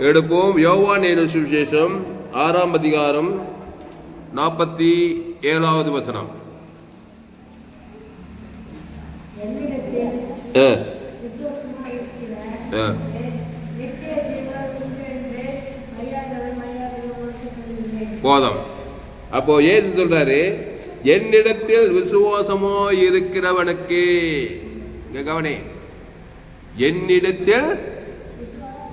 எடுப்போம். யோவான் என சுவிசேஷம் ஆறாம் அதிகாரம் நாற்பத்தி ஏழாவது வசனம். போதம் ஆ, ஆ. அப்போ ஏசு சொல்றாரு என்னிடத்தில் விசுவாசமோ இருக்கிறவனுக்கு கவனி. என்னிடத்தில்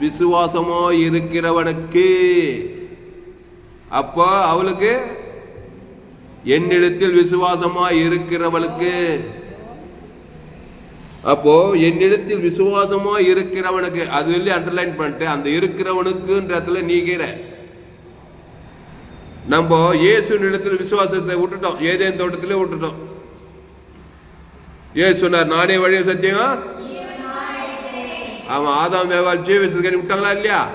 விசுவாசமோ இருக்கிறவனுக்கு அப்போ அவளுக்கு என்னிடத்தில் விசுவாசமா இருக்கிறவளுக்கு அப்போ என்னிடத்தில் விசுவாசமா இருக்கிறவனுக்கு அது சொல்லி அண்டர்லைன் பண்ணிட்டு அந்த இருக்கிறவனுக்குன்றதுல நீக்கிற நம்ம இயேசு இடத்துல விசுவாசத்தை விட்டுட்டோம். ஏதேன் தோட்டத்திலே விட்டுட்டோம். ஏ சொன்னார் நானே வழிய சத்தியம்? அவன் ஆதாம் வேவால் ஜீவசத்துக்காரி விட்டாங்களா இல்லையா?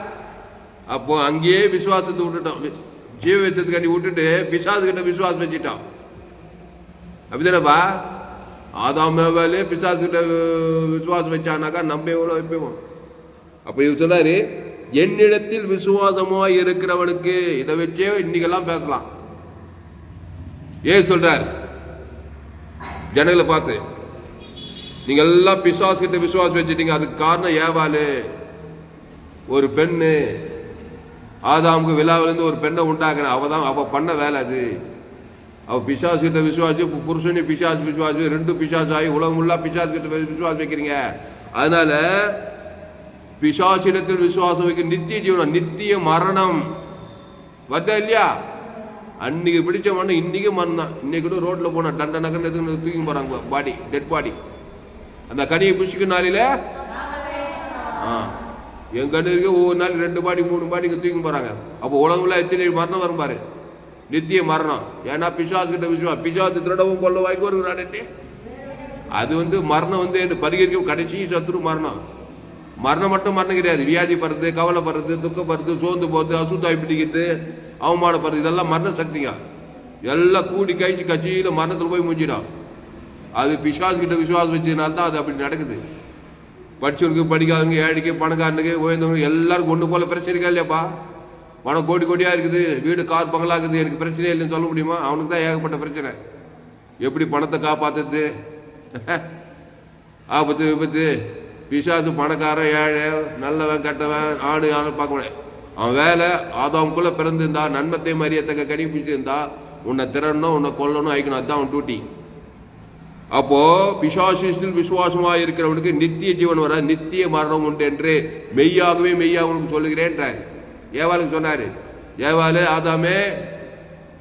அப்போ அங்கேயே விசுவாசத்தை விட்டுட்டான். ஜீவ ஜீவசத்துக்காரி விட்டுட்டு பிசாசு கிட்ட விசுவாசம் வச்சுட்டான். அப்படிதானப்பா? ஆதாம் வேவாலே பிசாசு கிட்ட விசுவாசம் வச்சானாக்கா நம்ம எவ்வளோ வைப்போம்? அப்போ இவர் சொன்னாரு என்னிடத்தில் விசுவாசமா இருக்கிறவனுக்கு இதை வச்சே இன்னைக்கெல்லாம் பேசலாம். ஏன் சொல்றார்? ஜனங்களை பார்த்து. நீங்க எல்லாம் பிசுவாஸ் கிட்ட விசுவாசம் வச்சுட்டீங்க. அதுக்கு காரணம் ஏவாளு ஒரு பெண்ணு. ஆதாமுக்கு விழாவிலிருந்து ஒரு பெண்ணை உண்டாக்குன. அவ தான் அவ பண்ண வேலை அது. அவ பிசாசு கிட்ட விசுவாசி புருஷனே பிசாசு விசுவாசி ரெண்டு பிசாசு ஆகி உலகம் ஃபுல்லா பிசாசு கிட்ட விசுவாசம் வைக்கிறீங்க. அதனால பிசாசிடத்தில் விசுவாசம் வைக்க நித்திய ஜீவனம் நித்திய மரணம். வந்தா இல்லையா? அன்னைக்கு பிடிச்ச மரணம் இன்னைக்கு மரணம் தான். இன்னைக்கு கூட ரோட்ல போனா டண்ட நகர் எதுக்கு தூக்கி போறாங்க பாடி டெட் பாடி. அந்த கனியை புஷிக்கு நாளில? ஆ. என் கண்ணு இருக்கு ஒவ்வொரு நாள் ரெண்டு பாடி மூணு பாடி இங்கே தூக்கி போறாங்க. அப்போ உலகம்ல எத்தனை மரணம் வரும் பாரு. நித்திய மரணம். ஏன்னா பிசாசு கிட்ட விசுவா பிசாசு திருடவும் கொள்ள வாங்கி வருகிறானே அது வந்து மரணம் வந்து என்ன பரிகரிக்கும்? கடைசி சத்துரு மரணம். மரணம் மட்டும் மரணம் கிடையாது. வியாதி படுறது கவலைப்படுறது துக்கப்படுறது சோர்ந்து போகிறது அசுத்தாய் பிடிக்கிறது அவமானப்படுறது இதெல்லாம் மரண சக்திங்க. எல்லாம் கூடி கழிச்சு கட்சியில் மரணத்தில் போய் முடிஞ்சிடும் அது பிசாசு கிட்ட விசுவாசம் வச்சதுனால தான் அது அப்படி நடக்குது. படிச்சவனுக்கு படிக்காதவங்க ஏழைக்கு பணக்காரனுக்கு உயர்ந்தவங்க எல்லாரும் கொண்டு போல பிரச்சனை இல்லையாப்பா? பணம் கோடி கோடியாக இருக்குது. வீடு கார் பங்களா இருக்குது. எனக்கு பிரச்சனையே இல்லைன்னு சொல்ல முடியுமா? அவனுக்கு தான் ஏகப்பட்ட பிரச்சனை. எப்படி பணத்தை காப்பாத்துறது? ஆபத்து விபத்து. பிசாசு பணக்காரன் ஏழை நல்லவன் கெட்டவன் ஆடு ஆணு பார்க்க முடியாது அவன் வேலை ஆதாமுக்குள்ள பிறந்திருந்தா நன்மத்தை மரியத்தக்க கனி பிடிச்சிருந்தா உன்னை திறனும் உன்னை கொல்லணும் ஐக்கணும் அதுதான் அவன் டியூட்டி அப்போ பிசாசில் விசுவாசமாக இருக்கிறவனுக்கு நித்திய ஜீவன் வராது நித்திய மரணம் உண்டு என்று மெய்யாகவே மெய்யாக உனக்கு சொல்லுகிறேன்றார். ஏவாளுக்கு சொன்னார் ஏவாளு ஆதாமே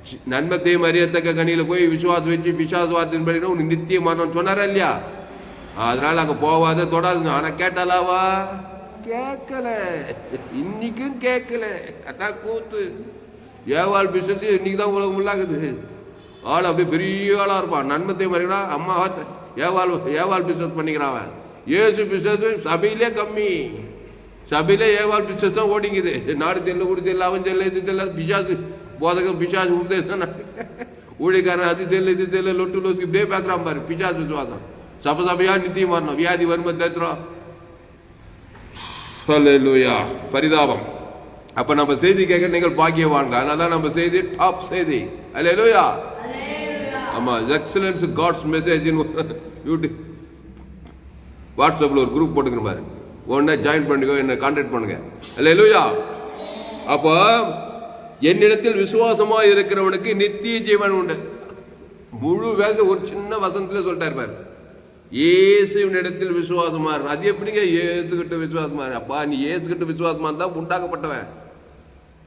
நன்மத்தை நன்மத்தையும் அறியத்தக்க கனியில போய் விசுவாசம் வச்சு பிசாச வார்த்தையின் படி உனக்கு நித்திய மரணம் சொன்னாரா இல்லையா? அதனால அங்கே போவாத தொடாதுங்க. ஆனால் கேட்டாலாவா? கேட்கல. இன்னைக்கும் கேட்கல. அதான் கூத்து. ஏவாள் பிசினஸ் இன்னைக்கு தான் உலகம் உள்ளாகுது. ஆள் அப்படியே பெரிய ஆளாக இருப்பான். நன்மத்தை மறினா அம்மா ஏவால் ஏவால் பிசினஸ் பண்ணிக்கிறான் அவன். ஏசு பிசினஸ் சபையிலே கம்மி. சபையிலே ஏவால் பிசினஸ் தான் ஓடிங்குது. நாடு தெரியல ஊடி தெரியல அவன் தெரியல இது தெரியல பிசாசு போதகம் பிசாசு உபதேசம் ஊழிக்காரன் அது தெரியல இது தெரியல லொட்டு லோசுக்கு இப்படியே பேசுகிறான் பாரு பிசாசு விசுவாசம். சப சபையா நித்தியம் வரணும். வியாதி வரும்போது தேத்துறோம் ஹalleluya பரிதாபம். அப்போ நம்ம செய்தி கேட்க நீங்கள் பாக்கியவான்கள். அதனால தான் நம்ம செய்தி டாப் செய்தி. ஹalleluya ஆமா எக்ஸலன்ஸ் காட்ஸ் மெசேஜ் யூடியூப் வாட்ஸ்அப்ல ஒரு குரூப் போட்டுக்கிற பாரு. உடனே ஜாயின் பண்ணிக்கோ என்ன கான்டாக்ட் பண்ணுங்க. ஹalleluya அப்போ என்னிடத்தில் விசுவாசமாக இருக்கிறவனுக்கு நித்திய ஜீவன் உண்டு. முழு வேக ஒரு சின்ன வசனத்தில் சொல்லிட்டாரு பாரு. இயேசுவினிடத்தில் விசுவாசமாக இருக்கும் அது எப்படிங்க? இயேசுகிட்ட விசுவாசமாக விசுவாசமா அப்பா நீ இயேசுகிட்ட விசுவாசமாக இருந்தால் உண்டாக்கப்பட்டவன்.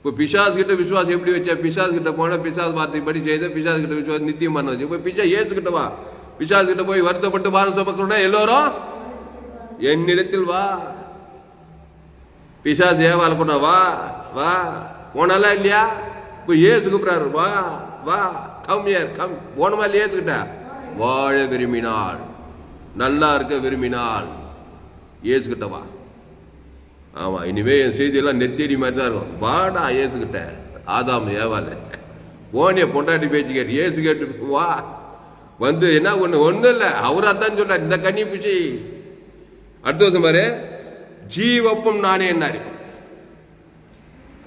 இப்போ பிசாஸ் கிட்ட விசுவாசம் எப்படி வச்சா? பிசாஸ் கிட்ட போனால் பிசாஸ் வார்த்தை படி செய்த பிசாஸ் கிட்ட விசுவாசம் நித்தியம் பண்ண வச்சு. இப்போ பிசா இயேசு வா. பிசாஸ் கிட்ட போய் வருத்தப்பட்டு பாரம் சுமக்கணும்னா எல்லோரும் என்னிடத்தில் வா. பிசாஸ் ஏவால போனா வா வா. போனாலா இல்லையா? இப்போ ஏசு கூப்பிடாரு வா வா. கம் ஏர் கம் போனமா இல்லையா ஏசுக்கிட்ட வாழ விரும்பினாள். நல்லா இருக்க விரும்பினாள். ஏசுக்கிட்ட வா. ஆமாம் இனிமேல் என் செய்தியெல்லாம் நெத்தேடி மாதிரி தான் இருக்கும். வாடா ஏசுக்கிட்ட ஆதாம் ஏவால ஓனிய பொண்டாட்டி பேச்சு கேட்டு ஏசு கேட்டு வா. வந்து என்ன ஒன்று ஒன்றும் இல்லை. அவர் அதான் சொல்றார் இந்த கண்ணி பூச்சி. அடுத்த வருஷம் பாரு. ஜீவப்பும் நானே என்னாரு.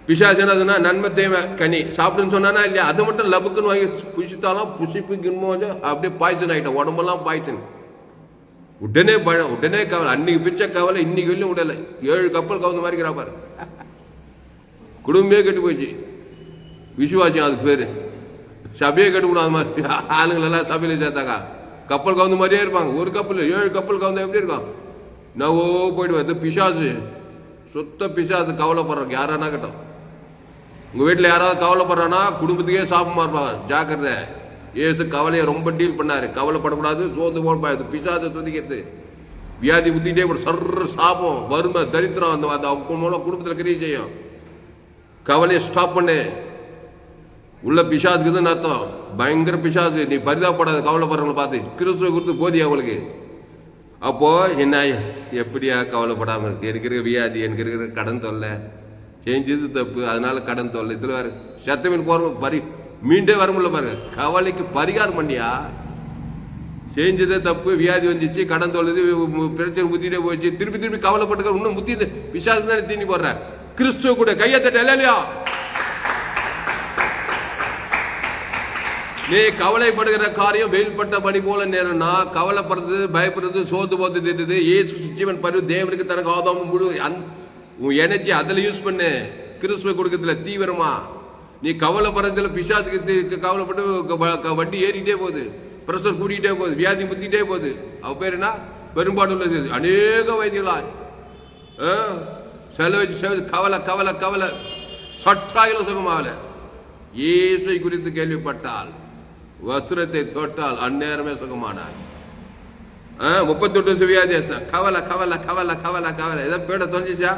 பிசாசு என்ன சொன்னா நன்மை தேவை கனி. சாப்பிடுன்னு சொன்னானா இல்லையா? அது மட்டும் லபுக்குன்னு வாங்கி புசித்தாலும் புசிப்பு கிண்மோ அப்படியே பாய்ச்சன் ஆகிட்டேன் உடம்பெல்லாம் பாய்ச்சன் உடனே பழம் உடனே கவலை. அன்னைக்கு பிச்சை கவலை இன்னைக்கு வெளியும் விடலை ஏழு கப்பல் கவுந்த மாதிரி இருக்கிறா பாரு. குடும்பமே கெட்டு போச்சு விசுவாசம் அதுக்கு பேரு. சபையே கெட்டு மாதிரி. ஆளுங்களெல்லாம் சபையில சேர்த்தாக்கா. கப்பல் கவுந்த மாதிரியே இருப்பாங்க. ஒரு கப்பல் ஏழு கப்பல் கவுந்தா எப்படி இருக்கும் நவோ போயிட்டு வருது பிசாசு. சுத்த பிசாசு கவலைப்படுறோம் யாரானா கட்டும்? உங்க வீட்டில் யாராவது கவலைப்படுறானா குடும்பத்துக்கே சாப்பிடமா இருப்பாங்க. ஜாக்கிரதை. ஏசு கவலையை ரொம்ப டீல் பண்ணாரு. கவலைப்படக்கூடாது. சோர்ந்து போடக்கூடாது பிசாசை துதிக்கிறது. வியாதி புத்திட்டே கூட சர்ற சாபம். வறுமை தரித்திரம் அந்த அந்த அவங்க மூலம் குடும்பத்தில் கிரியை செய்யும். கவலையை ஸ்டாப் பண்ணு. உள்ள பிசாசுக்குதுன்னு அர்த்தம். பயங்கர பிசாசு. நீ பரிதாபப்படாத கவலைப்படுறவங்களை பார்த்து. கிறிஸ்துவ கொடுத்து போதி அவங்களுக்கு? அப்போ என்ன எப்படியா கவலைப்படாம இருக்கு? எனக்கு இருக்கிற வியாதி எனக்கு இருக்கிற கடன் தொல்லை. செஞ்சது தப்பு. அதனால கடன் தொல்லை. இதில் வேறு சத்தமின் போற பரி மீண்டே வர முடியல பாருங்க கவலைக்கு பரிகாரம் பண்ணியா? செஞ்சதே தப்பு வியாதி வந்துச்சு கடன் தொழுது பிரச்சனை முத்திட்டே போச்சு. திருப்பி திருப்பி கவலைப்பட்டு இன்னும் முத்தி பிசாசு தானே தீனி போடுற? கிறிஸ்துவ கூட கையை தட்ட இல்லையா நீ கவலைப்படுகிற காரியம் வெயில்பட்ட பணி போல நேரம்னா கவலைப்படுறது பயப்படுறது சோர்ந்து போது ஏசு ஜீவன் பருவ தேவனுக்கு தனக்கு ஆதாம் முழு உன் எனர்ஜி அதில் யூஸ் பண்ணு. கிறிஸ்துவ கொடுக்கறதுல தீவிரமா நீ கவலைப்படுறதுல பிசாசுக்கு கவலைப்பட்டு வ- க- வட்டி ஏறிக்கிட்டே போகுது. பிரஷர் கூட்டிகிட்டே போகுது. வியாதி முத்திட்டே போகுது. அவ பேர் என்ன? பெரும்பாடு அநேக வைத்தியங்களா ஆ? செலவச்சு செலவு கவலை கவலை கவலை. சற்றாயிலும் சுகமாகல இயேசை குறித்து கேள்விப்பட்டால் வஸ்திரத்தை தொட்டால் அந்நேரமே சுகமானார். முப்பத்தி எட்டு வியாதியாசம் கவலை கவலை கவலை கவலை கவலை. ஏதோ பேட தொலைஞ்சிச்சா?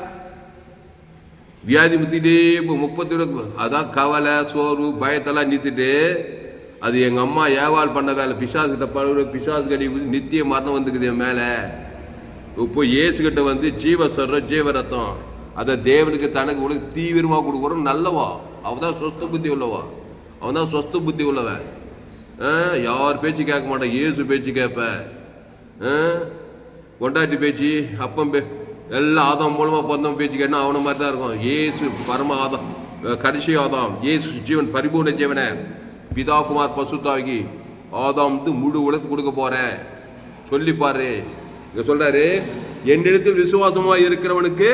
வியாதி முத்திட்டே முப்பத்தி அதான் கவலை சோர்வு பயத்தெல்லாம் நிறுத்திட்டு அது எங்க அம்மா ஏவாள் பண்ண வேலை பிசாசு கிட்ட பழகு பிசாசு கடி நித்திய மரணம் வந்துக்குது என் மேல. இப்போ இயேசு கிட்ட வந்து ஜீவ சொல்ற ஜீவ ரத்தம். அதை தேவனுக்கு தனக்கு உனக்கு தீவிரமா கொடுக்குறோம் நல்லவா? அவதான் சொஸ்த புத்தி உள்ளவா? அவன் தான் சொஸ்த புத்தி உள்ளவன். ஆ, யார் பேச்சு கேட்க மாட்டான்? இயேசு பேச்சு கேட்ப கொண்டாட்டி பேச்சு அப்பம் பே எல்லாம் ஆதாம் மூலமா பிறந்தவன் பேச்சு கேட்டா அவன மாதிரி தான் இருக்கும். ஏசு பரம ஆதாம் கடைசி ஆதாம். ஏசு ஜீவன் பரிபூர்ண ஜீவனை பிதா குமார் பசுத்தாகி ஆதாம் வந்து முழு உலகத்துக்கு கொடுக்க போறேன். சொல்லி பாரு. இங்க சொல்றாரு என்னிடத்தில் விசுவாசமா இருக்கிறவனுக்கு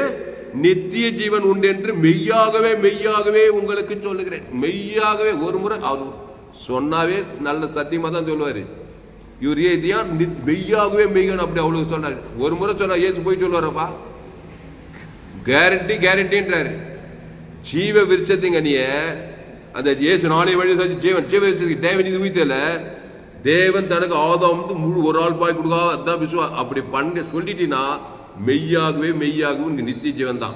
நித்திய ஜீவன் உண்டு என்று மெய்யாகவே மெய்யாகவே உங்களுக்கு சொல்லுகிறேன். மெய்யாகவே ஒரு முறை அவர் சொன்னாவே நல்ல சத்தியமா தான் சொல்லுவாரு. இவர் ஏதியா மெய்யாகவே மெய்யணும் அப்படி அவ்வளவு சொன்னாரு ஒரு முறை சொன்னா ஏசு போய் சொல்லுவாரப்பா. கேரண்டி கேரண்டின்றாரு ஜீவ விருச்சத்திங்க நீ அந்த இயேசு நாளை வழி செஞ்சு ஜீவன் ஜீவ விருட்சத்துக்கு தேவன் இது உயிர்த்தல. தேவன் தனக்கு ஆதாம் வந்து முழு ஒரு ஆள் பாய் கொடுக்கா அதான் விசுவா அப்படி பண்ண சொல்லிட்டீங்கன்னா மெய்யாகவே மெய்யாகவே உனக்கு நித்திய ஜீவன் தான்.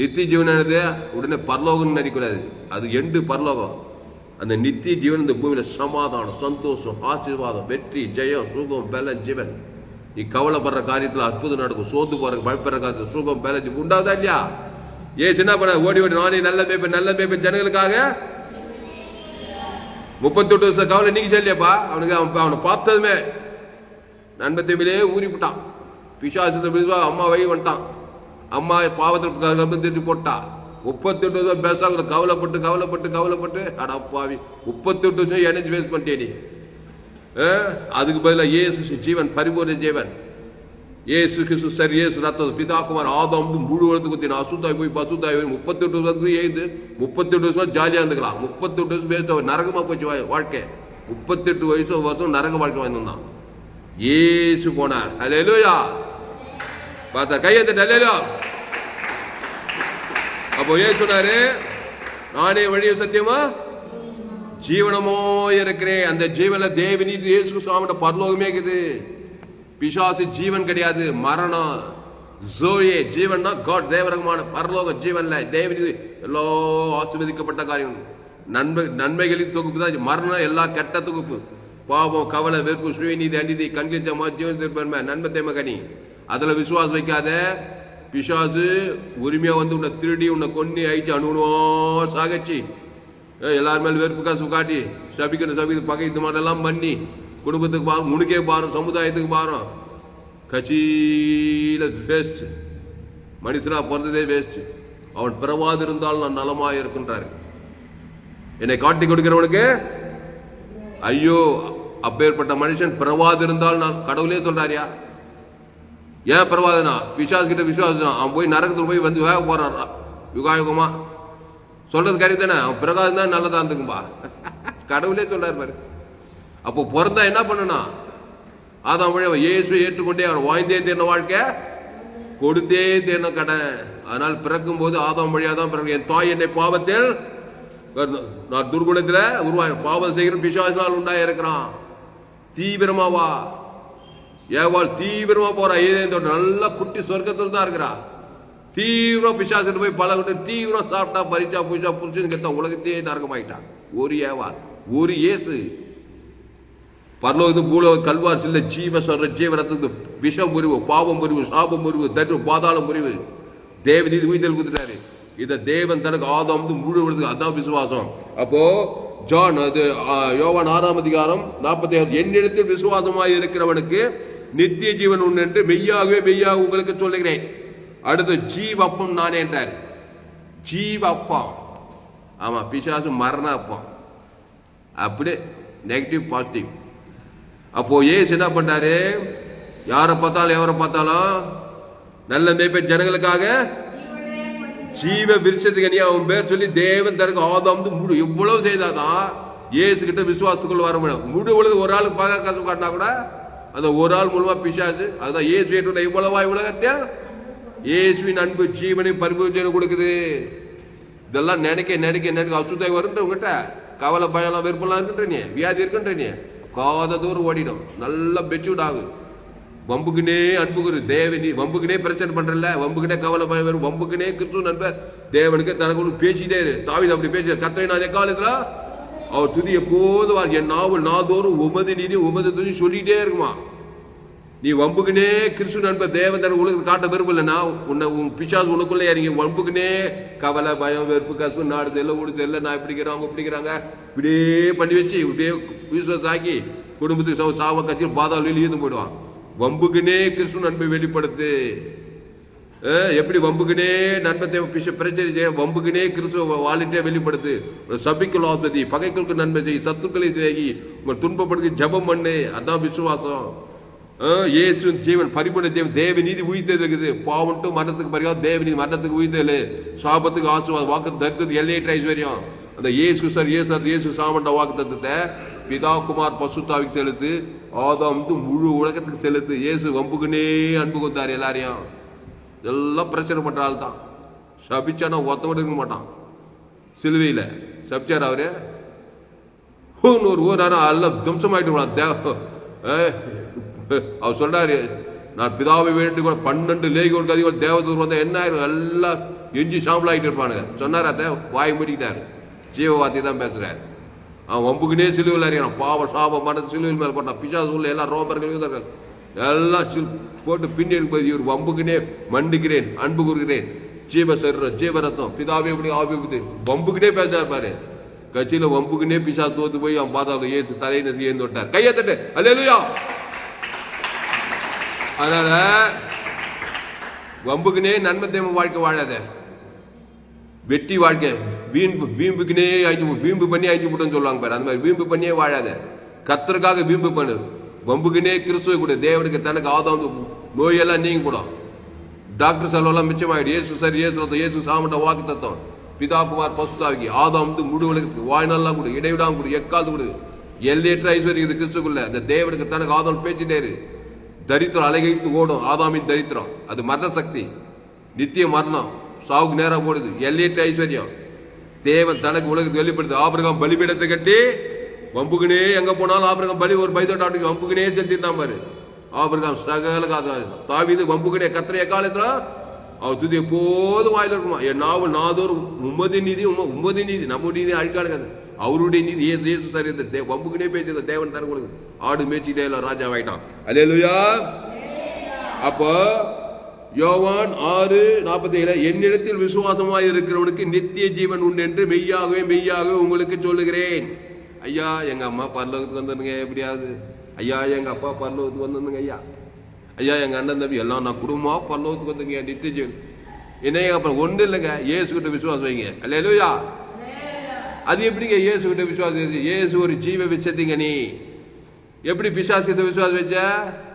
நித்திய ஜீவன் என்னது? உடனே பரலோகம்னு நினைக்கூடாது அது எண்டு பரலோகம். அந்த நித்திய ஜீவன் இந்த பூமியில் சமாதானம் சந்தோஷம் ஆசீர்வாதம் வெற்றி ஜெயம் சுகம் பலன் ஜீவன். நீ கவலைப்படுற காரியத்தில் அற்புதம் நடக்கும் சோர்ந்து போற பயப்படுற காரியத்தில் சுகம் பலன் உண்டாதா இல்லையா? ஏ சின்ன பண்ண ஓடி ஓடி நானே நல்ல மேய்ப்பேன் நல்ல மேய்ப்பேன் ஜனங்களுக்காக? முப்பத்தெட்டு வருஷம் கவலை நீங்க சொல்லியப்பா அவனுக்கு அவன் அவனை பார்த்ததுமே நண்பத்தமிழே ஊறிவிட்டான் பிசாசத்தை அம்மா வழி வந்துட்டான் அம்மா பாவத்தில் கர்ப்பம் திருப்பி போட்டா. முப்பத்தெட்டு வருஷம் பேசாங்க. கவலைப்பட்டு கவலைப்பட்டு கவலைப்பட்டு. அட பாவி முப்பத்தெட்டு வருஷம் எனர்ஜி வேஸ்ட் பண்ணிட்டே நீ. ஆ? அதுக்கு பதிலாக ஏசு ஜீவன் பரிபூர்ண ஜீவன். ஏசு கிறிஸ்து சரி ஏசு ரத்த பிதாக்குமார் ஆதம் வந்து முழு உலகத்துக்கு குத்தின அசுத்தாய் போய் பசுத்தாய் போய் முப்பத்தெட்டு வருஷத்துக்கு எழுது முப்பத்தெட்டு வருஷம் ஜாலியாக இருந்துக்கலாம். முப்பத்தெட்டு வருஷம் வேஸ்ட் நரகமாக போச்சு வாழ்க்கை. முப்பத்தெட்டு வயசு வருஷம் நரக வாழ்க்கை வாழ்ந்தான் ஏசு போனார். அல்லேலூயா பார்த்தா கையெழுத்து தட்டு அப்போ ஏன் சொன்னாரு? நானே வழியும் சத்தியமா? ஜீவனமோ இருக்கிறேன். அந்த ஜீவன தேவினி இயேசு சுவாமியோட பரலோகமே இருக்குது. பிசாசு ஜீவன் கிடையாது. மரணம். ஜோயே ஜீவன்னா காட் தேவரகமான பரலோக ஜீவன்ல தேவனி எல்லோ ஆசிர்வதிக்கப்பட்ட காரியம். நன்மை நன்மைகளின் தொகுப்பு தான் மரணம் எல்லா கெட்ட தொகுப்பு. பாவம் கவலை வெறுப்பு சுயநீதி அநீதி கண்கிச்சமா ஜீவன் திருப்பன்மை நன்மை தேமகனி அதுல விசுவாசம் வைக்காத பிசாசு உரிமையாக வந்து உன்னை திருடி உன்னை கொன்னி அழிச்சு அணுவோ சாகச்சு. எல்லார் மேல வெறுப்பு காசு காட்டி சபிக்கிற சபிக்கிற பகை இந்த மாதிரிலாம் பண்ணி குடும்பத்துக்கு பாரம் உனக்கே பாரம் சமுதாயத்துக்கு பாரம் கட்சியில் வேஸ்ட் மனுஷனாக பிறந்ததே வேஸ்ட் அவன் பிறவாதிருந்தால் நான் நலமாக இருக்கின்றார். என்னை காட்டி கொடுக்கிறவனுக்கு ஐயோ அப்பேற்பட்ட மனுஷன் பிறவாதிருந்தால் நான் கடவுளே சொல்றாரியா? ஏன் பிறவாதுனா பிசாஸ் கிட்ட விசுவாசம் அவன் போய் நரகத்துக்கு போய் வந்து வேக போறான் யுகாயுகமா சொல்றது கறி தானே? அவன் பிரகாசம் தான் நல்லதா இருந்துக்கும்பா. கடவுளே சொல்றாரு பாரு. அப்போ பிறந்தா என்ன பண்ணனா? அதான் வழி அவன் இயேசுவை ஏற்றுக்கொண்டே அவன் வாய்ந்தே தேர்ன வாழ்க்கை கொடுத்தே தேர்ன கடன் அதனால் பிறக்கும் போது ஆதாம் வழியாக தான் பிறகு என் தாய் என்னை பாவத்தில் நான் துர்குணத்தில் உருவாய் பாவம் செய்கிற பிசாசினால் உண்டாக இருக்கிறான் தீவிரமா வா. ஏவாள் தீவிரமா போறா. ஏதேந்தோட நல்லா குட்டி சொர்க்கத்தில் தான் இருக்கிறா. தீவிரம் பிசாசிட்டு போய் பழகிட்டு தீவிரம் சாப்பிட்டா பறிச்சா பூச்சா புரிச்சுன்னு கேட்டா உலகத்தையே நரகமாயிட்டான் ஒரு ஏவாள் ஒரு ஏசு பரலோகத்து பூலோக கல்வார் சில்ல ஜீவ சொல்ற ஜீவரத்துக்கு விஷம் முறிவு பாவம் முறிவு சாபம் முறிவு தரு பாதாளம் முறிவு. தேவநீதி உயிர்த்தல் கொடுத்துட்டாரு. இதை தேவன் தனக்கு ஆதாம் வந்து முழு விடுறதுக்கு அதான் விசுவாசம். அப்போ ஜான் அது யோவான் ஆறாம் அதிகாரம் நாற்பத்தி ஆறு என்னிடத்தில் விசுவாசமாக இருக்கிறவனுக்கு நித்திய ஜீவன் உண்டு என்று மெய்யாகவே மெய்யாக உங்களுக்கு சொல்லுகிறேன். அடுத்து ஜீவப்பம் நானே என்றார். ஜீவப்பம் ஆமா பிசாசு மரண அப்பம். அப்படியே நெகட்டிவ் பாசிட்டிவ் அப்போ ஏசு என்ன பண்ணாரு யாரை பார்த்தாலும் எவரை பார்த்தாலும் நல்ல மேய்ப்பன் ஜனங்களுக்காக ஜீவ விருட்சத்துக்கு நீ அவன் பேர் சொல்லி தேவன் தனக்கு ஆதாம் முழு எவ்வளவு செய்தாதான் ஏசு கிட்ட விசுவாசத்துக்குள்ள வர முடியும். முழு உலக ஒரு ஆளுக்கு பார்க்க கஷ்டம் காட்டினா கூட அந்த ஒரு ஆள் மூலமா பிசாசு அதுதான் இயேசு ஏற்றுள்ள இவ்வளவாய் உலகத்தில் இயேசுவின் அன்பு ஜீவனை பரிபூஜனை கொடுக்குது. இதெல்லாம் நினைக்க நினைக்க நினைக்க அசுத்தாய் வருன்ற உங்ககிட்ட? கவலை பயம்லாம் விருப்பம்லாம் இருக்குன்ற நீ? வியாதி இருக்குன்ற நீ? காத தூரம் ஓடிடும். நல்லா பெச்சூட் ஆகு. வம்புக்குனே அன்புக்குரு தேவனி வம்புக்குனே பிரச்சனை பண்றல வம்புக்குனே கவலை பயம் வரும். வம்புக்குனே கிறிஸ்துவ நண்பர். தேவனுக்கு தனக்கு பேசிட்டே இரு. தாவித அப்படி பேசி கத்தை நான் எக்காலத்துல அவர் துதி எப்போதும் என் நாவல் நாதோறும் உமது நிதி உமது துதி சொல்லிட்டே இருக்குமா? நீ வம்புக்குனே கிறிஸ்து நண்ப தேவதன் உலகத்தை காட்ட விரும்பலன்னா உன்னை உன் பிசாஸ் உனக்குள்ளே இறங்கி வம்புக்குனே கவலை பயம் வெறுப்பு கசு நாடு தெல்ல ஊடு தெல்ல நான் இப்படிக்கிறேன் அவங்க இப்படிக்கிறாங்க இப்படியே பண்ணி வச்சு இப்படியே விசுவாசம் ஆக்கி குடும்பத்துக்கு சாவ கட்சி பாதாளியில் ஈர்ந்து போயிடுவான். வம்புக்குனே கிறிஸ்து நண்பை வெளிப்படுத்து. எப்படி வம்புக்குனே நண்பத்தை பிச பிரச்சனை செய்ய வம்புக்குனே கிறிஸ்துவ வாழிட்டே வெளிப்படுத்து. சபிக்குள் ஆசதி பகைகளுக்கு நன்மை செய் சத்துக்களை தேகி உங்கள் துன்பப்படுத்தி ஜெபம் பண்ணு. அதான் விசுவாசம். அஹ், இயேசுவின் ஜீவன் பரிபூர்ண தேவன் தேவநீதி உயிர்த்தது இருக்குது. பாவன்ட்டு மரணத்துக்கு பரிகாரம் தேவநீதி மரணத்துக்கு உயிர்த்தல் சாபத்துக்கு ஆசுவாதம் வாக்கு தரித்திரம் எல்லையற்ற ஐஸ்வர்யம். அந்த இயேசு சார் இயேசு சார் இயேசு சாமண்ட வாக்கு தத்துவத்தை பிதா குமார் பசுத்தாவிக்கு செலுத்து ஆதாம் வந்து முழு உலகத்துக்கு செலுத்து. இயேசு வம்புக்குனே அன்பு கொண்டார் எல்லாரையும். எல்லாம் பிரச்சனை பண்ற ஆள் தான். சபிச்சானா ஒத்த இருக்க மாட்டான். சிலுவையில். சபிச்சார் அவரு? ஹூன்னு ஒரு ஊர் எல்லாம் தும்சமாயிட்டு விடான் தேவ அவர் சொல்றாரு நான் பிதாவை வேண்டி கூட பன்னெண்டு லேகோருக்கு கதிகள் தேவதூர் வந்தால் என்ன ஆயிரும்? எல்லாம் எஞ்சி சாம்பல் ஆகிட்டு இருப்பானுங்க. சொன்னாரா அத்தை வாய் மூடிக்கிட்டாரு. ஜீவ வார்த்தை தான் பேசுகிறார் அவன் வம்புக்குனே சிலுவையில் அறியணும் பாவ சாபம் மன சிலுவில் மேல போட்டான். பிசாசு உள்ள எல்லாம் ரோமர்கள் யூதர்கள். எல்லாம் சில் போட்டு பின்னி போய் இவர் வம்புக்குனே மண்டிக்கிறேன் அன்பு கூறுகிறேன். ஜீவ சரீரம் ஜீவ ரத்தம் பிதாவே எப்படி ஆபிபத்து வம்புக்குனே பேசுறாரு பாரு. கட்சியில் வம்புக்குனே பிசா தோத்து போய் அவன் பாதாள ஏத்து தலையில ஏந்து விட்டார். கையை தட்டு. அல்லேலூயா. அதனால வம்புக்குனே நன்மை தேம வாழ்க்கை வாழாத. வெட்டி வாழ்க்கை வீம்பு வீம்புக்குனே அழிஞ்சு வீம்பு பண்ணி அழிஞ்சு விட்டோம்னு சொல்லுவாங்க பாரு. அந்த மாதிரி வீம்பு பண்ணியே வாழாத. கத்தருக்காக வீம்பு பண்ணு. வம்புக்குனே கிறிஸ்துவ கூட தேவனுக்கு தனக்கு ஆதாம் நோயெல்லாம் நீங்க கூட டாக்டர் செலவெல்லாம் மிச்சமாயிடு ஏசு சார் ஏசு ரத்தம் இயேசு சாமண்ட வாக்கு தத்துவம் பிதாகுமார் பசுதாவிக்கு ஆதாம் வந்து முழு உலகத்துக்கு வாழ்நாள்லாம் கொடு இடைவிடாம கொடு எக்காது கொடு. எல்லையற்ற ஐஸ்வர்யம் இது கிறிஸ்துக்குள்ள. அந்த தேவனுக்கு தனக்கு ஆதாம் பேசிட்டே தரித்திரம் அலைகைத்து ஓடும். ஆதாமின் தரித்திரம். அது மத சக்தி நித்திய மரணம். சாவுக்கு நேரம் போடுது. எல்லையற்ற ஐஸ்வர்யம். தேவன் தனக்கு உலகத்துக்கு வெளிப்படுத்து. ஆபிரகாம் பலிபீடத்தை கட்டி வம்புக்குனே எங்க போனாலும் ஆபிரகம் பலி ஒரு பைத்தோட்டாட்டுக்கு வம்புக்குனே செலுத்திருந்தான் பாரு. ஆபிரகம் சகல தாவிது வம்புக்குனே கத்திரைய காலத்துல அவர் துதி எப்போதும் வாயில இருக்குமா? என் நாவல் நாதோறும் உமது நீதி உம உமது நீதி நம்முடைய நீதி அழிக்காது அவருடைய நீதி ஏசு ஏசு சரி தே வம்புக்குனே பேசி தேவன் தர கொடுங்க. ஆடு மேய்ச்சிட்டே எல்லாம் ராஜாவாயிட்டான். அல்லேலூயா. அப்போ யோவான் ஆறு நாற்பத்தி ஏழு என்னிடத்தில் விசுவாசமாக இருக்கிறவனுக்கு நித்திய ஜீவன் உண்டு என்று மெய்யாகவே மெய்யாகவே உங்களுக்கு சொல்லுகிறேன். ஐயா எங்க அம்மா பரலோகத்துக்கு வந்துருங்க எப்படியாவது? ஐயா எங்க அப்பா பரலோகத்துக்கு வந்துருங்க ஐயா. ஐயா எங்க அண்ணன் தம்பி எல்லாம் நான் குடும்பமா பரலோகத்துக்கு வந்துங்க நித்திய ஜீவன் அப்புறம் ஒன்றும் இல்லைங்க. ஏசு கிட்ட விசுவாசம் வைங்க. அல்லையா அது எப்படிங்க ஏசு கிட்ட விசுவாசம் ஏசு ஒரு ஜீவ விச்சத்திங்க நீ. எப்படி பிசாஸ் கிட்ட விசுவாசம் வச்ச?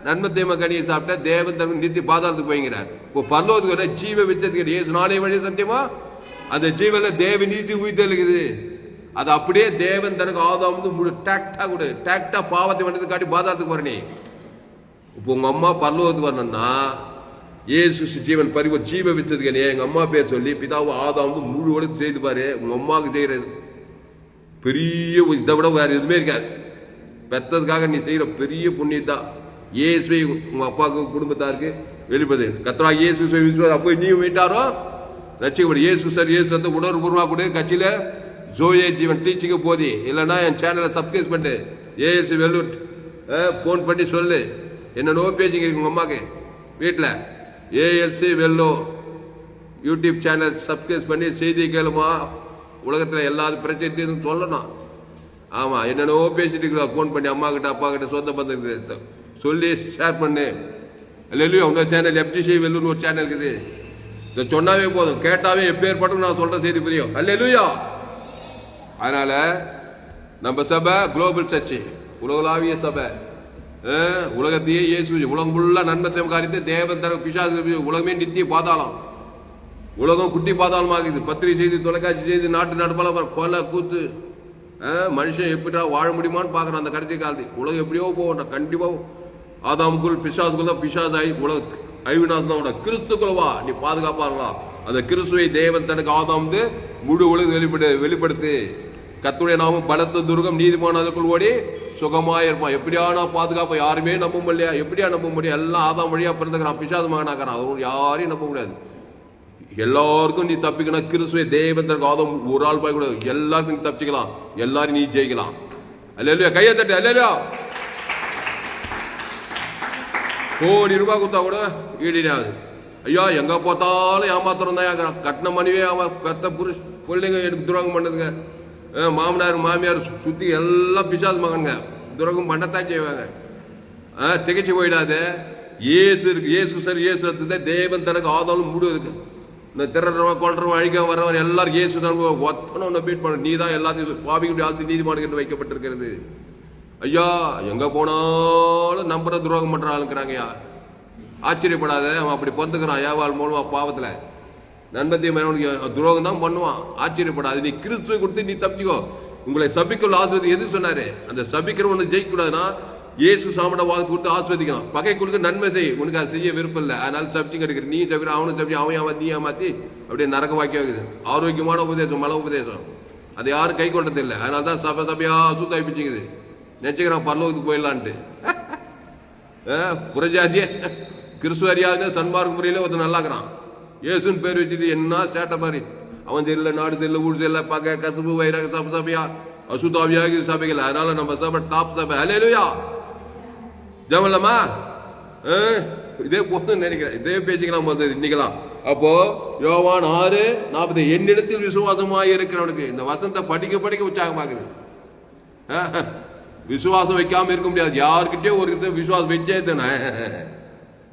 நன்மை தேம கனியை சாப்பிட்டா தேவன் தன் நித்தி பாதாளத்துக்கு போய்ங்கிறார். இப்போ பரலோகத்துக்கு வர ஜீவ விச்சத்துக்கு ஏசு நானே வழி சத்தியமா? அந்த ஜீவன்ல தேவ நீதி உயிர் இருக்குது அது அப்படியே தேவன் தனக்கு ஆதாம் வந்து முழு டேக்டா கொடு. டேக்டா பாவத்தை வந்தது காட்டி பாதாத்துக்கு போற நீ இப்போ உங்க அம்மா பரலோகத்துக்கு வரணும்னா ஏசு ஜீவன் பரிவு ஜீவ வச்சதுக்கு எங்க அம்மா பேர் சொல்லி பிதாவு ஆதாம் வந்து முழு உலகத்தை செய்து பாரு உங்க அம்மாவுக்கு செய்யறது. பெரிய இதை விட வேற எதுவுமே இருக்காது. பெத்ததுக்காக நீ செய்யற பெரிய புண்ணியத்தான் இயேசுவை உங்க அப்பாவுக்கு குடும்பத்தாருக்கு வெளிப்பது கத்ரா இயேசு அப்போ நீ வீட்டாரோ? ரசிக்கப்படு இயேசு சார் இயேசு வந்து உணர்வுபூர்வமாக கொடு கட்சியில ஜோயே ஜீவன் டீச்சிங்கு போதி. இல்லைன்னா என் சேனலை சப்ஸ்கிரைப் பண்ணு ஏஎஸ்சி வெல்லூர் ஃபோன் பண்ணி சொல்லு. என்ன நோ பேஜிங்க இருக்கு உங்கள் அம்மாக்கு. வீட்டில் ஏஎல்சி வெல்லோ யூடியூப் சேனல் சப்ஸ்கிரைப் பண்ணி செய்தி கேளுமா. உலகத்தில் எல்லா பிரச்சனையும் சொல்லணும். ஆமாம் என்னென்னவோ பேசிட்டு இருக்கிறோம் ஃபோன் பண்ணி அம்மா கிட்ட அப்பா கிட்ட சொந்த பந்தம் சொல்லி ஷேர் பண்ணு. இல்லையோ உங்க சேனல் எஃப்ஜிசி வெல்லுன்னு ஒரு சேனல் இருக்குது. இதை சொன்னாவே போதும். கேட்டாவே எப்பேற்பட்டும் நான் சொல்கிற செய்தி புரியும். அல்லையா அதனால நம்ம சபை குளோபல் சர்ச்சு உலகளாவிய சபை. உலகத்தையே இயேசு உலகம் ஃபுல்லா நன்மத்தை காரியத்தை தேவன் தர பிசாசு உலகமே நித்திய பாதாளம். உலகம் குட்டி பாதாளமாகுது. பத்திரிகை செய்தி தொலைக்காட்சி செய்தி நாட்டு நடப்பால கொலை கூத்து. மனுஷன் எப்படிடா வாழ முடியுமான்னு பார்க்குறான் அந்த கடைசி காலத்து உலகம் எப்படியோ போகணும் கண்டிப்பா ஆதாமுக்குள் பிசாசுக்குள்ள தான் ஆகி உலக ஐவிநாசனோட தான் கிறிஸ்துக்குள்ளவா? நீ பாதுகாப்பா இருக்கலாம். அந்த கிறிஸ்துவை தேவன் தனக்கு ஆதாம் வந்து முழு உலக வெளிப்படு வெளிப்படுத்து. கத்துடைய நாமும் பலத்த துர்கம் நீதிமான அதுக்குள் ஓடி சுகமாக இருப்பான். எப்படியா நான் பாதுகாப்பை யாருமே நம்ப முடியலையா? எப்படியா நம்ப முடியும்? எல்லாம் ஆதாம் வழியா பிறந்துக்கிறான் பிசாசு மகனாக்கிறான். அவன் யாரையும் நம்ப முடியாது. எல்லாருக்கும் நீ தப்பிக்கணும். கிறிஸ்துவை தேவந்தருக்கு ஆதம் ஒரு ஆள் போய் கூட எல்லாருக்கும் நீ தப்பிச்சுக்கலாம். எல்லாரும் நீ ஜெயிக்கலாம். அல்லையா கையை தட்டு அல்லையா கோடி ரூபாய் கொடுத்தா கூட ஈடினாது ஐயா எங்க பார்த்தாலும் ஏமாத்துறோம் தான் கட்டின மனைவி அவன் பெத்த புருஷ பிள்ளைங்க எனக்கு துரோகம் பண்ணுதுங்க. மாமனார் மாமியார் சுத்தி எல்லாம் பிசாசு மகனுங்க. துரோகம் பண்ணத்தான் செய்வாங்க. அஹ் திகைச்சு போயிடாது. இயேசு இருக்கு. இயேசு சார் ஏசு ரத்தத்துல தேவன் தனக்கு ஆதாலும் மூடு இருக்கு இந்த திறறவன் கொள்றவன் அழிக்க வரவன் எல்லாரும் இயேசு தான் ஒத்தனை ஒன்று பீட் பண்ண. நீ தான் எல்லாத்தையும் பாவிக்கு ஆழ்த்தி நீதிமான்கிட்ட வைக்கப்பட்டிருக்கிறது. ஐயா எங்க போனாலும் நம்புற துரோகம் பண்ற ஆளுங்கிறாங்கய்யா. ஆச்சரியப்படாத அவன் அப்படி பொந்துக்கிறான் ஏவாள் மூலமா பாவத்தில். நண்பத்தையும் அவனுக்கு துரோகம் தான் பண்ணுவான். ஆச்சரியப்படாது நீ கிறிஸ்துவை கொடுத்து நீ தப்பிச்சுக்கோ. உங்களை சபிக்குள்ள ஆசிரியர் எது சொன்னாரு? அந்த சபிக்கிறவன் ஜெயிக்க கூடாதுன்னா இயேசு சாமட வாக்கு கொடுத்து ஆஸ்வதிக்கணும் பகை கொடுக்க நன்மை செய். உனக்கு அது செய்ய விருப்பம் இல்லை. அதனால சப்ஜி கிடைக்கிற. நீ தவிர அவனும் தப்பி அவன் ஏமாத்தி நீ ஏமாத்தி அப்படியே நரக வாக்கியம் ஆகுது ஆரோக்கியமான உபதேசம் மல உபதேசம். அதை யாரும் கை கொண்டது இல்லை. அதனால தான் சபை சபையா சுத்தாய் பிச்சுக்குது நினச்சிக்கிறான் பரலோகத்துக்கு போயிடலான்ட்டு. புரஜாதியே கிறிஸ்துவ அறியாதுன்னு சன்மார்க்க முறையில ஒருத்தன் நல்லாக்குறான். ஏசுன்னு பேர் வச்சுட்டு என்ன சேட்டை பாரு. அவன் தெரியல நாடு தெரியல ஊர் தெரியல பக கசபு வைரக சப சபையா அசுதாவியாக சபைகள் அதனால நம்ம சபை டாப் சபை அலையலுயா ஜமலமா இதே போதும் நினைக்கிறேன். இதே பேச்சுக்கலாம் போது இன்னைக்கலாம் அப்போ யோவான் ஆறு நாற்பது. என்னிடத்தில் விசுவாசமாக இருக்கிறவனுக்கு இந்த வசந்த படிக்க படிக்க உற்சாகமாகுது விசுவாசம் வைக்காம இருக்க முடியாது. யாருக்கிட்டே ஒரு விசுவாசம் வச்சே தானே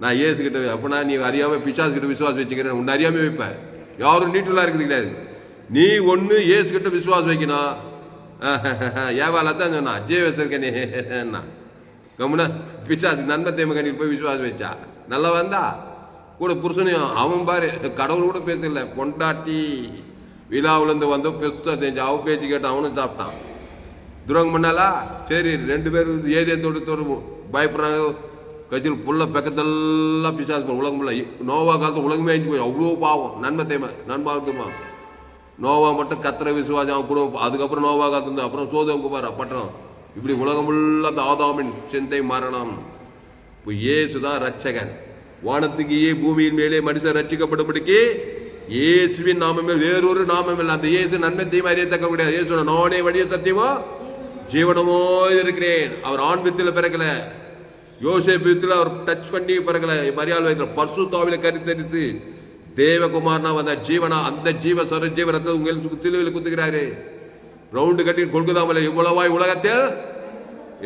நான் ஏசு கிட்ட அப்படின்னா நீ அறியாமல் பிசாசு கிட்ட விசுவாசம் வச்சுக்கிறேன் உன்னை அறியாமல் வைப்பேன் யாரும் நீட்டுலாம் இருக்குது கிடையாது. நீ ஒன்று ஏசு கிட்ட விசுவாசம் வைக்கணும். ஏவால தான் சொன்னா அஜய் வச்சிருக்கேன் கம்முனா பிசாசு நன்மை தேம கண்ணில் போய் விசுவாசம் வச்சா. நல்லா வந்தா? கூட புருஷனையும் அவன் பாரு கடவுள் கூட பேசல. பொண்டாட்டி விழாவிலேருந்து வந்து பெருசாக தெரிஞ்சு அவன் பேச்சு கேட்டு அவனும் சாப்பிட்டான். துரோகம் பண்ணாலா சரி ரெண்டு பேரும் ஏதே தொடு தொடு பயப்படுறாங்க. கட்சியில் புள்ள பக்கத்தெல்லாம் பிசாசு உலகம் ஃபுல்லா நோவா காலத்தில் உலகமே அழிஞ்சு போய் அவ்வளோ பாவம். நன்மை தேமை நன்மா இருக்குமா? நோவா மட்டும் கத்திர விசுவாசம் அவன் குடும்பம் அதுக்கப்புறம் நோவா காத்து அப்புறம் சோதம் குமார் பட்டணம். இப்படி உலகம் ஃபுல்லாக தாதாமின் ஆதாமின் சிந்தை மரணம். இப்போ இயேசுதான் ரட்சகன் வானத்துக்கு ஏ பூமியின் மேலே மனுஷன் ரட்சிக்கப்படும்படிக்கு இயேசுவின் நாமமே வேறொரு நாமம் இல்லை. அந்த இயேசு நன்மை தீமை அறியத்தக்க முடியாது இயேசு நானே வழிய சத்தியமோ ஜீவனமோ இருக்கிறேன். அவர் ஆண் பிறக்கல. யோசேப் வித்துல அவர் டச் பண்ணி பிறக்கல மரியாதை வைக்கிற பர்சுத்தாவில கருத்தரித்து தேவகுமார்னா வந்த ஜீவனா அந்த ஜீவ சொர ஜீவ உங்கள் சிலுவையில் குத்துக்கிறாரு ரவுண்டு கட்டி கொள்குதாமல் இவ்வளவாய் உலகத்தில்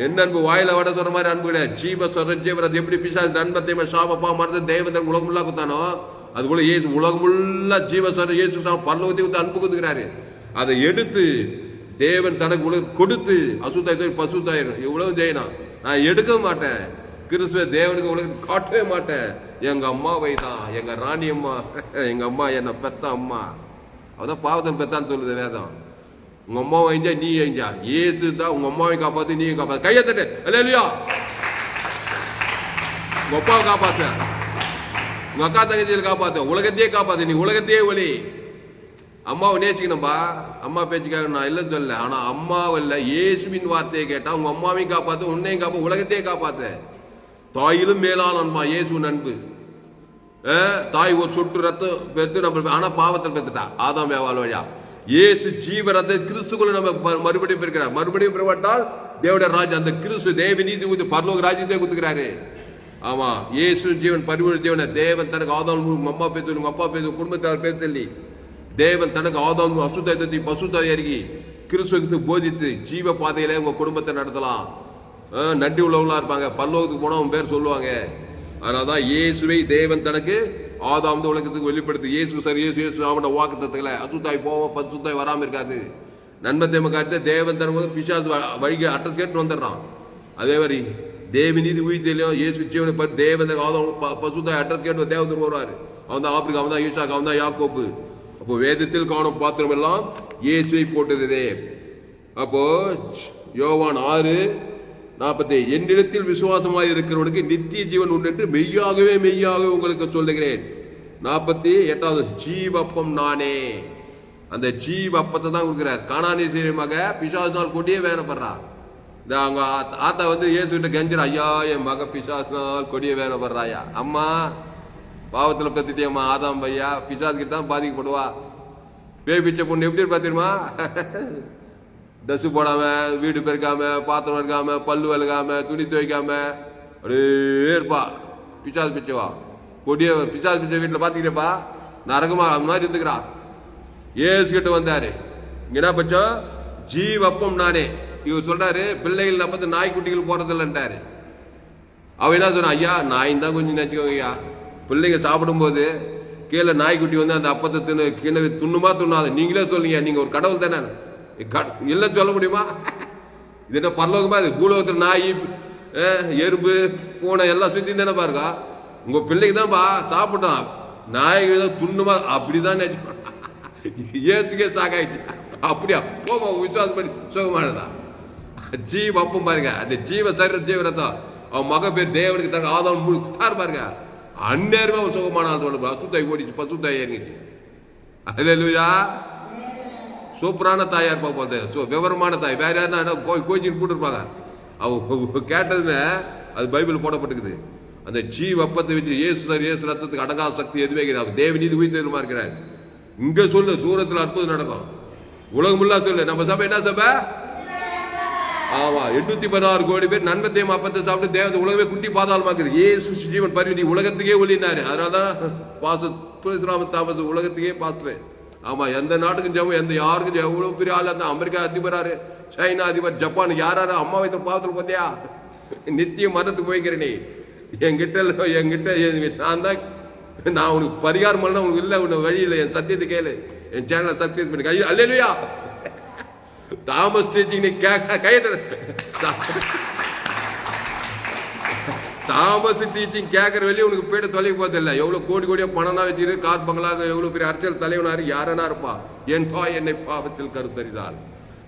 என்ன அன்பு வாயில வட சொல்ற மாதிரி அன்பு கிடையாது. ஜீவ சொர ஜீவரத் எப்படி பிசா நண்பத்தை சாபப்பா மறந்து தேவதன் உலகமுள்ள குத்தானோ அதுபோல இயேசு உலகம் ஜீவ சொர இயேசு சாமி பரலோகத்தை வந்து அன்பு குத்துக்கிறாரு அதை எடுத்து தேவன் தனக்கு உலக கொடுத்து அசுத்தாயிரம் பசுத்தாயிரம் இவ்வளவு ஜெயினா. நான் எடுக்க மாட்டேன். கிறிஸ்துவ தேவனுக்கு உலகத்தை காட்டவே மாட்டேன். எங்க அம்மாவை தான் எங்க ராணி அம்மா எங்க அம்மா என்ன பெத்த அம்மா. அதான் பாவத்தன் பெத்தான்னு சொல்லுது வேதம். உங்க அம்மா வைஞ்சா நீ எஞ்சா ஏசு தான் உங்க அம்மாவை காப்பாத்து நீயும் காப்பாத்து. கையை தட்டு. இல்லையா உங்க அப்பாவை காப்பாத்து. உங்க அக்கா தங்கச்சியில் காப்பாத்து. உலகத்தையே காப்பாத்து. நீ உலகத்தையே ஒளி. அம்மாவை நேசிக்கணும்பா. அம்மா பேச்சுக்காக நான் இல்லைன்னு சொல்லல. ஆனா அம்மாவை இல்ல இயேசுவின் வார்த்தையை கேட்டா உங்க அம்மாவையும் காப்பாத்து உன்னையும் காப்பா உலகத்தையே காப்பாத்து. தாயிலும் மேலான அன்பா இயேசுவின் அன்பு தாய் ஒரு சொட்டு ரத்தம் பெற்று நம்ம ஆனா பாவத்தை பெற்றுட்டா ஆதாம் வேவாள் வழியா. இயேசு ஜீவ ரத்த கிறிஸ்துக்குள்ள நம்ம மறுபடியும் பிறக்கிறார் மறுபடியும் பிறப்பட்டால் தேவடைய ராஜ் அந்த கிறிஸ்து தேவ நீதி ஊதி பரலோக ராஜ்யத்தை குத்துக்கிறாரு ஆமா இயேசு ஜீவன் பரிவுள்ள ஜீவன. தேவன் தனக்கு ஆதாம் உங்க அம்மா பேசு உங்க அப்பா பேசு குடும்பத்தார் பேர் சொல்லி தேவன் தனக்கு ஆதாம் அசுத்தத்தை பசுத்தாய் கிறிஸ்துவத்து போதித்து ஜீவ பாதையில உங்க குடும்பத்தை நடத்தலாம். நட்டி நன்றி உள்ளவங்களா இருப்பாங்க. பல்லோகத்துக்கு போனா அவன் பேர் சொல்லுவாங்க. அதனாலதான் இயேசுவை தேவன் தனக்கு ஆதாம் உலகத்துக்கு வெளிப்படுத்து இயேசு சார் இயேசு இயேசு அவனோட வாக்கு தத்துக்களை அசுத்தாய் போவோம் பசுத்தாய் வராம இருக்காது. நன்மை தேம காட்டு தேவன் தரும்போது பிசாசு வ- வழிக்கு அட்ரஸ் கேட்டு வந்துடுறான். அதே மாதிரி தேவி நீதி உயிர் தெரியும் இயேசு ஜீவனை பார்த்து தேவன் ஆதம் ப- பசுத்தாய் அட்ரஸ் கேட்டு தேவதூர் வருவார் அவன் தான் ஆப்பிரிக்கா அவன் தான் ஈசாக் அவன் தான் யாக்கோப்பு அப்போ வேதத்தில் காணும் பாத்திரம் எல்லாம் இயேசுவை போட்டுருதே. அப்போ யோவான் ஆறு நாற்பத்தி என்னிடத்தில் விசுவாசமாக இருக்கிறவனுக்கு நித்திய ஜீவன் உண்டு என்று மெய்யாகவே மெய்யாகவே உங்களுக்கு சொல்லுகிறேன். நாற்பத்தி எட்டாவது ஜீவப்பம் நானே. அந்த ஜீவப்பத்தை தான் கொடுக்குறார். காணானீஸ்வரி மக பிசாசினால் கொடியே வேணப்படுறா இந்த அவங்க ஆத்தா வந்து இயேசு கிட்ட கெஞ்சிரா ஐயா என் மக பிசாசினால் கொடியே வேணப்படுறாயா அம்மா பாவத்தில் பத்திட்டியம்மா ஆதாம் பையா பிசாசுக்கு தான் பாதிக்கப்படுவா. பேய் பிச்சை பொண்ணு எப்படி பார்த்துருமா ட்ரெஸ்ஸு ட்ரெஸ் போடாம வீடு பெருக்காம பாத்திரம் எடுக்காம பல்லு விளக்காம துணி துவைக்காம அப்படியே இருப்பா. பிச்சாது பிச்சைவா கொடிய பிச்சாது பிச்சை வீட்டில் பார்த்துக்கிட்டேப்பா நரகமா அந்த மாதிரி இருந்துக்கிறா. ஏசு கிட்ட வந்தாரு. இங்க என்ன பட்சம் ஜீவப்பம் நானே. இவர் சொல்றாரு பிள்ளைகள் பார்த்து நாய்க்குட்டிகள் போறதில்லைன்றாரு அவ என்ன சொன்னான் ஐயா நாய் தான் கொஞ்சம் நினைச்சுக்கோங்க ஐயா பிள்ளைங்க சாப்பிடும்போது கீழே நாய்க்குட்டி வந்து அந்த அப்பத்தை தின்னு கீழே துண்ணுமா துண்ணாது. நீங்களே சொல்லுங்க நீங்க ஒரு கடவுள் தானே. இல்லைன்னு சொல்ல முடியுமா? இது என்ன பரலோகமா? இது பூலோகத்தில் நாய் எறும்பு பூனை எல்லாம் சுற்றி தானே பாருங்க. உங்கள் பிள்ளைக்கு தான்ப்பா சாப்பிட்டோம் நாய் தான் துண்ணுமா? அப்படி தான் ஏசுக்கே சாகாயிடுச்சு. அப்படியா? போமா விசுவாசம் பண்ணி சுகமானதா ஜீவ அப்பம் பாருங்க. அந்த ஜீவ சரீர ஜீவ ரத்தம். அவன் மக பேர் தேவனுக்கு தங்க ஆதாரம் முழு குத்தார் பாருங்க. அந்நேரமே அவன் சுகமான ஆள் சொல்லு அசுத்தாய் ஓடிச்சு பசுத்தாய் இறங்கிச்சு அல்லேலூயா சூப்பரான தாயாக இருப்பா போது சோ விவரமான தாய். வேற யாருன்னா கோச்சின்னு கூட்டிருப்பாங்க அவ கேட்டதுன்னு அது பைபிள் போடப்பட்டுக்குது. அந்த ஜீ வப்பத்தை வச்சு இயேசு சார் இயேசு ரத்தத்துக்கு அடங்காத சக்தி எதுவே கிடையாது தேவநீதி நீதி உயிர்த்தெழுமா இருக்கிறார். இங்கே சொல்லு தூரத்தில் அற்புதம் நடக்கும். உலகம் சொல்லு. நம்ம சபை என்ன சபை? ஆமா எண்ணூத்தி பதினாறு கோடி பேர் நன்மத்தையும் அப்பத்தை சாப்பிட்டு தேவத்தை உலகமே குட்டி பாதாளமாக்குது. ஏசு ஜீவன் பரிவிதி உலகத்துக்கே ஒளினாரு. அதனாலதான் பாச துளசிராம தாமஸ் உலகத்துக்கே பாத்துறேன் ஆமா எந்த நாட்டுக்கும் ஜெபம் எந்த யாருக்கும் ஜெபம் எவ்வளவு பெரிய ஆள் அந்த அமெரிக்கா அதிபராரு சைனா அதிபர் ஜப்பான் யாராரு? அம்மா வைத்த பாவத்தில் பார்த்தியா நித்தியம் மரத்துக்கு போய்க்கிற நீ என்கிட்ட என்கிட்ட நான் தான் நான் உனக்கு பரிகாரம் பண்ண உனக்கு இல்லை உனக்கு வழி இல்லை. என் சத்தியத்தை கேளு. என் சேனலை சப்ஸ்கிரைப் பண்ணி. கை அல்லையா தாமஸ் டீச்சிங் நீ கே கையை தாமஸ் டீச்சிங் கேட்கற வெளியே உனக்கு போயிட்டு தொலைவு போறது எவ்வளவு கோடி கோடியா பணம்னா வச்சிரு கார் பங்களாக எவ்வளவு பெரிய அரசியல் தலைவனாரு யாரனா இருப்பா? என் தாய் என்னை பாவத்தில் கருத்தறிதால்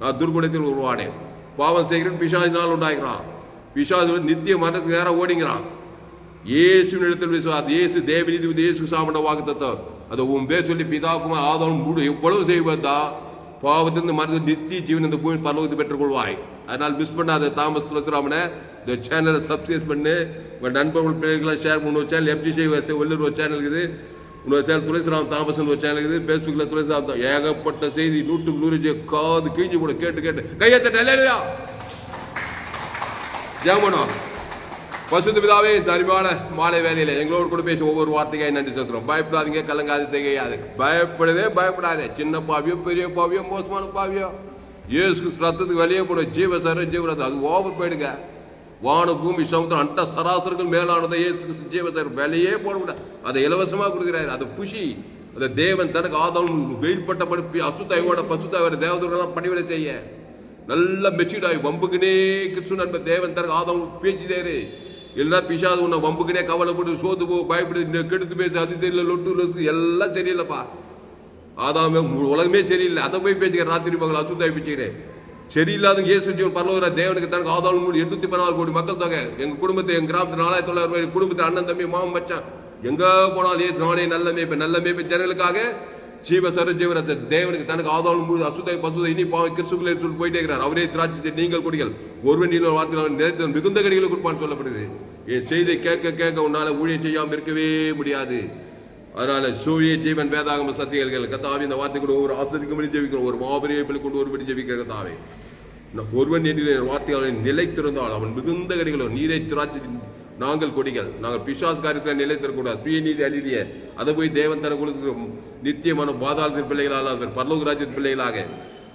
நான் துர்குணத்தில் உருவானேன். பாவம் செய்கிறேன் பிசாசினால் உண்டாகிறான். பிசாசு நித்திய மரணத்துக்கு நேரம் ஓடிங்கிறான். இயேசுவின் இடத்தில் விசுவாசம் இயேசு தேவநீதி இயேசு சாமண்ட வாக்கு தத்துவம் அதை உன் பேர் சொல்லி பிதாவுக்கும் ஆதவன் மூடு. எவ்வளவு செய்வதா பாவத்திலிருந்து மருந்து நித்திய ஜீவன் இந்த பூமி பரலோகத்தை பெற்றுக் கொள்வாய் அதனால் மிஸ் பண்ணாத தாமஸ் துளசிராமனை இந்த சேனலை சப்ஸ்கிரைப் பண்ணு. உங்கள் நண்பர்கள் பிள்ளைகள்லாம் ஷேர் பண்ணு. ஒரு சேனல் எஃப்ஜி சேவை உள்ளூர் ஒரு சேனல் இருக்குது. இன்னொரு சேனல் துளசிராம் தாமஸ் ஒரு சேனல் இருக்குது. ஃபேஸ்புக்கில் துளசிராம் தான் ஏகப்பட்ட செய்தி நூற்றுக்கு நூறு காது கிழிஞ்சு கூட கேட்டு கேட்டு. கையத்தட்ட இல்லையா ஜெயமனோ பசுத்த பிதாவே இந்த மாலை வேலையில் எங்களோடு கூட பேசி ஒவ்வொரு வார்த்தைக்காக நன்றி சொல்கிறோம் பயப்படாதீங்க கலங்காது திகையாது பயப்படவே பயப்படாதே. சின்ன பாவியோ பெரிய பாவியோ மோசமான பாவியோ. ஏசு ரத்தத்துக்கு வெளியே போட ஜீவ சர ஜீவரத்தம் அது ஓவர் போயிடுங்க. வான பூமி சமுத்திரம் அண்ட சராசரங்கள் மேலானதை ஏசு கிறிஸ்து ஜீவத்தை விலையே போட முடியாது அதை இலவசமாக கொடுக்குறாரு. அது புஷி. அந்த தேவன் தனக்கு ஆதம் வெயில்பட்ட படுப்பி அசுத்தாயோட பசுத்தாயோட தேவதூரெல்லாம் பணிவிட செய்ய. நல்ல மெச்சூர்டாகி வம்புக்குனே கிறிஸ்து நண்பர் தேவன் தனக்கு ஆதம் பேச்சிட்டாரு எல்லாம் பிசாது உன்னை வம்புக்குனே கவலைப்பட்டு சோத்து போ பயப்படு கெடுத்து பேசு அது தெரியல லொட்டு லொசு எல்லாம் சரியில்லைப்பா. ஆதாமே மு- உலகமே சரியில்லை. அதை போய் பேச்சுக்கிறேன் ராத்திரி பகல் அசுத்தாய் பேச்சுக்கிறேன் சரியில்லாத இயேசு ஜீவன் பரலோகர தேவனுக்கு தனக்கு ஆதாரம் மூணு எண்ணூத்தி பதினாறு கோடி மக்கள் தொகை. எங்க குடும்பத்தை எங்க கிராமத்தில் நாலாயிரத்தி தொள்ளாயிரம் பேர் குடும்பத்தில் அண்ணன் தம்பி மாமன் மச்சான். எங்க போனாலும் ஏசு நானே நல்ல மேய்ப்பு நல்ல மேய்ப்பு. ஜனங்களுக்காக ஜீவ சரஜீவரத்தை தேவனுக்கு தனக்கு ஆதாரம் மூணு அசுத்தை பசுதை இனி பாவம் கிறிஸ்துக்குள்ளே சொல்லி போயிட்டே இருக்கிறார். அவரே திராட்சை நீங்கள் குடிகள். ஒருவன் இன்னொரு வார்த்தையில் அவன் மிகுந்த கடிகளை கொடுப்பான்னு சொல்லப்படுது. என் செய்தியை கேட்க கேட்க உன்னால ஊழியம் செய்யாமல் இருக்கவே முடியாது. அதனால சூரிய ஜீவன் வேதாகம சத்தியர்கள் கத்தாவே இந்த வார்த்தை கூட ஒரு ஆசிரியக்கு ஜெபிக்கிறோம். ஒரு மாபெரிய பிள்ளை கொண்டு ஒருபடி ஜெபிக்கிற கத்தாவே ஒருவன் எண்ணிலே வார்த்தையாளை நிலைத்திருந்தால் அவன் மிகுந்த கடிகளோ நீரை திராட்சை நாங்கள் கொடிகள். நாங்கள் பிசாஸ் காரியத்தில் நிலைத்திருக்கூடாது சுயநீதி அநீதிய. அதை போய் தேவன் தன கொடுத்து நித்தியமான பாதாளத்தின் பிள்ளைகளால் அவர் பரலோக ராஜ்யத்தின் பிள்ளைகளாக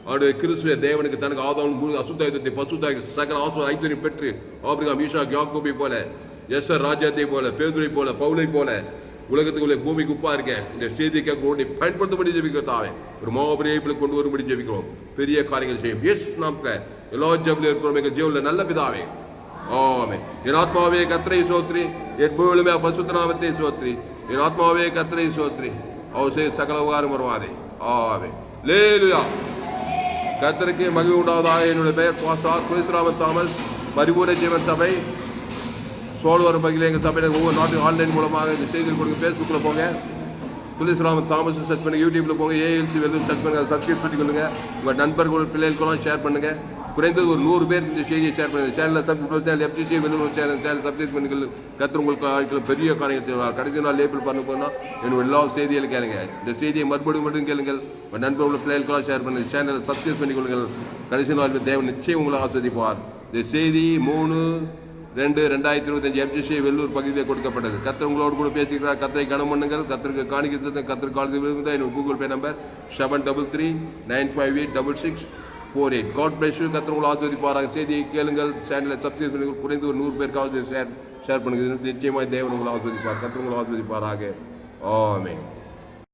அவருடைய கிறிஸ்துவ தேவனுக்கு தனக்கு ஆதாரம் முழு அசுத்தாயுதத்தை பசுத்தாய் சகல ஆசு ஐஸ்வர்யம் பெற்று ஆபிரகாம் மீஷா யாக்கோபை போல எஸ்ஆர் ராஜாத்தை போல பேதுரை போல பவுலை போல உலகத்துக்குள்ளே பூமிக்கு உப்பா இருக்க இந்த செய்தி கேட்க நீ பயன்படுத்தபடி ஜெபிக்கிறோம் தாவே ஒரு மாபெரிய கொண்டு வரும்படி ஜெபிக்கிறோம். பெரிய காரியங்கள் செய்யும். எஸ் நாம் எல்லா ஜெபிலும் இருக்கிறோம். எங்கள் ஜீவனில் நல்ல பிதாவே. ஆமே என் ஆத்மாவே கத்திரை சோத்ரி. என் பூவிலுமே பசுத்தநாமத்தை சோத்ரி. என் ஆத்மாவே கத்திரை சோத்ரி. அவர் சகல உகாரம் வருவாதே. ஆமே லேலுயா கத்தருக்கு மகிழ்வு உண்டாவதாக. என்னுடைய பெயர் பாஸ்டார் குலேஸ்ராமன் தாமஸ். பரிபூர்ண ஜீவன் சபை. சோழவரம் பகுதியில் எங்கள் சபையில் ஒவ்வொரு நாட்டும் ஆன்லைன் மூலமாக இந்த செய்திகள் கொடுங்க. ஃபேஸ்புக்கில் போங்க. துளசிராம தாமஸ் சர்ச் பண்ணுங்கள் யூடியூப்பில் போங்க. ஏஎல்சி வெல்லும் சர்ச் பண்ணுங்க. சப்ஸ்கிரைப் பண்ணிக்கொள்ளுங்க உங்கள் நண்பர்கள் பிள்ளைகளுக்கெல்லாம் ஷேர் பண்ணுங்கள் குறைந்தது ஒரு நூறு பேருக்கு இந்த செய்தியை ஷேர் பண்ணுங்கள் சேனலில் சப்ஸ்கிரைப் சேனல் எஃப்சிசி வெல்லும் சேனல் சேனல் சப்ஸ்கிரைப் பண்ணிக்கொள்ளு கத்திர உங்களுக்கு ஆட்கள் பெரிய காரியத்தை கடைசி நாள் லேபிள் பண்ண போனால் என்னோட எல்லா செய்திகளும் கேளுங்க. இந்த செய்தியை மறுபடியும் மட்டும் கேளுங்கள். உங்கள் நண்பர்கள் பிள்ளைகளுக்கெல்லாம் ஷேர் பண்ணுங்கள் சேனலை சப்ஸ்கிரைப் பண்ணிக்கொள்ளுங்கள் கடைசி நாள் தேவன் நிச்சயம் உங்களை ஆஸ்வதிப்பார் இந்த செய்தி மூணு ரெண்டு ரெண்டாயிரத்தி இருபத்தஞ்சு எம்ஜிசி வெள்ளூர் பகுதியில் கொடுக்கப்பட்டது. கத்தர் உங்களோடு கூட பேசிக்கிறார். கத்தரை கனம் பண்ணுங்கள். கத்தருக்கு காணிக்கை சத்தம் கத்தர் காலத்தில் விரும்புதா எனக்கு Google Pay number seven double three nine five eight double six four eight God bless you கத்தர் உங்களை ஆஸ்வதிப்பாராக செய்தியை கேளுங்கள். சேனலை சப்ஸ்கிரைப் பண்ணி குறைந்து ஒரு நூறு பேருக்காவது ஷேர் ஷேர் பண்ணுங்கள். நிச்சயமாக தேவன் உங்களை ஆஸ்வதிப்பார் கத்தர் உங்களை ஆஸ்வதிப்பாராக ஆமே